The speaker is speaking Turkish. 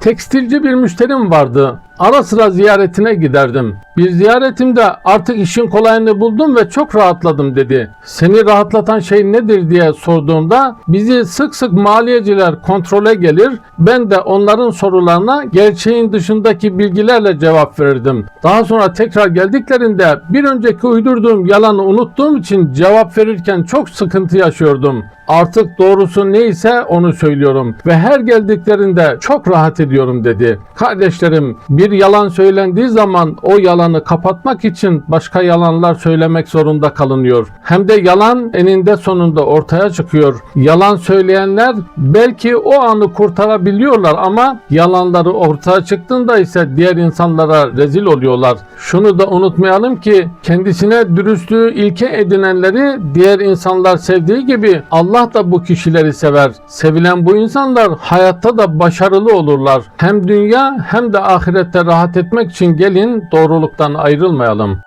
Tekstilci bir müşterim vardı. Ara sıra ziyaretine giderdim. Bir ziyaretimde artık işin kolayını buldum ve çok rahatladım dedi. Seni rahatlatan şey nedir diye sorduğumda bizi sık sık maliyeciler kontrole gelir. Ben de onların sorularına gerçeğin dışındaki bilgilerle cevap verirdim. Daha sonra tekrar geldiklerinde bir önceki uydurduğum yalanı unuttuğum için cevap verirken çok sıkıntı yaşıyordum. Artık doğrusu neyse onu söylüyorum ve her geldiklerinde çok rahat ediyorum dedi. Kardeşlerim bir yalan söylendiği zaman o yalanı kapatmak için başka yalanlar söylemek zorunda kalınıyor. Hem de yalan eninde sonunda ortaya çıkıyor. Yalan söyleyenler belki o anı kurtarabiliyorlar ama yalanları ortaya çıktığında ise diğer insanlara rezil oluyorlar. Şunu da unutmayalım ki kendisine dürüstlüğü ilke edinenleri diğer insanlar sevdiği gibi Allah da bu kişileri sever. Sevilen bu insanlar hayatta da başarılı olurlar. Hem dünya hem de ahirette rahat etmek için gelin doğruluktan ayrılmayalım.